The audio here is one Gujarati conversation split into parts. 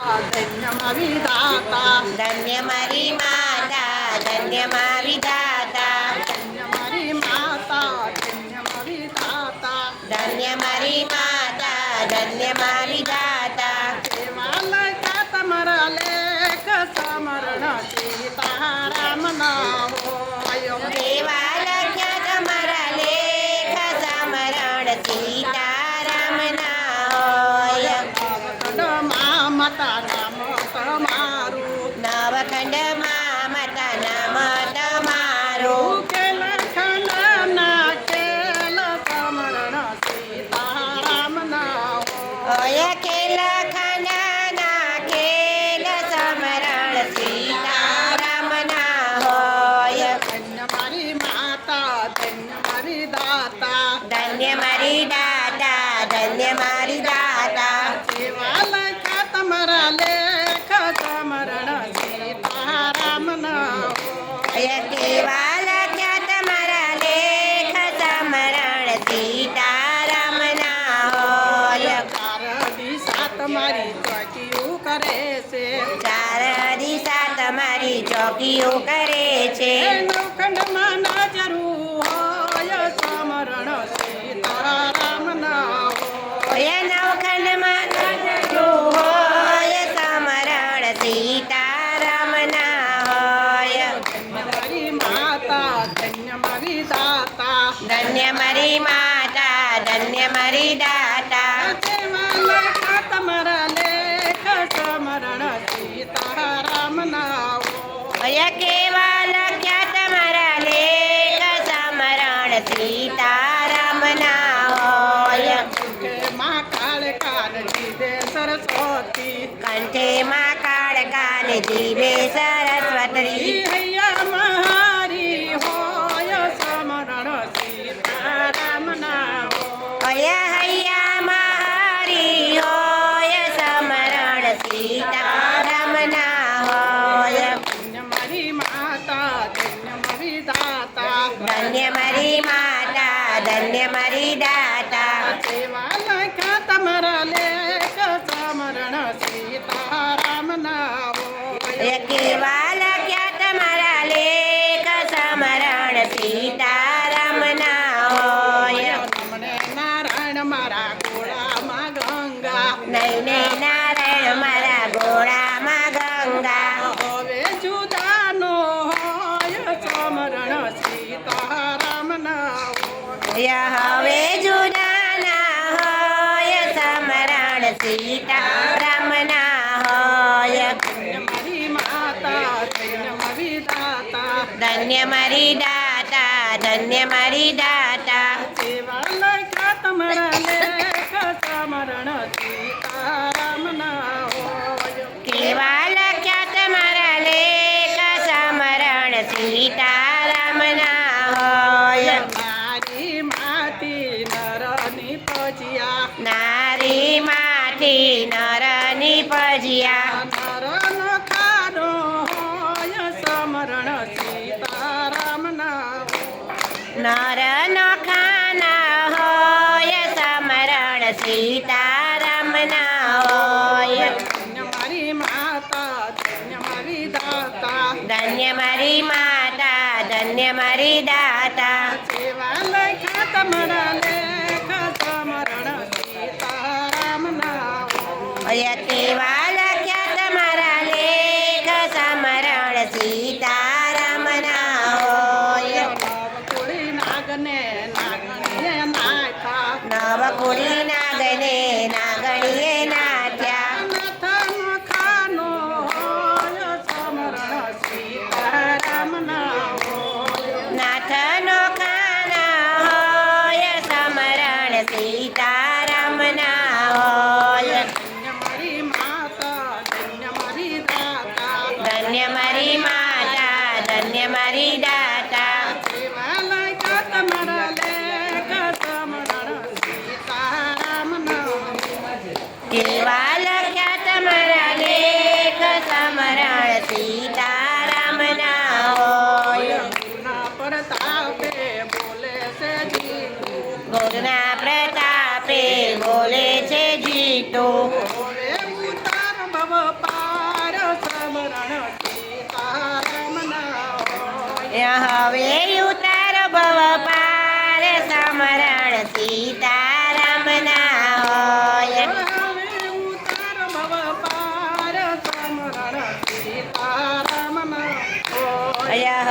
ધન્ય મારી દાતા ધન્ય મારી માતા ધન્ય મારી દાતા ધન્ય મારી માતા ધન્ય મારી દાતા ધન્ય મારી માતા ધન્ય મારી માતા ધન્ય મારી દાતા. ધન્ય મારી દાતા લખ્યા તમારા લેખ સમરણ સીતારામ ના કેવા ચોકીઓ કરે છે. લોખંડમાં ના જરૂર હોય સમરણ સીતારામ ના ઓય નવખંડમાં જરૂર હોય સમરણ સીતારામ ના હોય. મારી માતા ધન્ય મારી દાતા. ધન્ય મારી માતા ધન્ય મારી દાતા. કેવા લખ્યા તમારા લેખ સમરણ સીતારામ ના હોય. માં કાળ કાળ જીવે સરસ્વતી. કંઠે માં કાળકાન જીવે સરસ્વતી. દાતા. સેવા લખ્યા તમારા ધન્ય મારી દાતા ધન્ય મારી દાતા. કેવા લખ્યા તમારા લેખ? સમરણ સીતારામ ના હોય. મારી માતી નરની પજિયા નારી માથી નરની પજિયા નર નો ખાના હોય સમરણ સીતારામ ના હોય. ધન્ય મારી માતા ધન્ય મારી દાતા. ધન્ય મારી માતા ધન્ય મારી દાતા. સેવા લખા તમારા લેખા સમરણ સીતારામ ના નાગને નાગણીએ નવ કુળી નાગને નાગણીએ નાથ્યા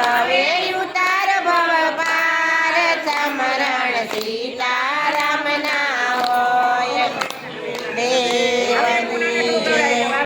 હવે ઉતાર ભવ પાર સમરણ સીતારામ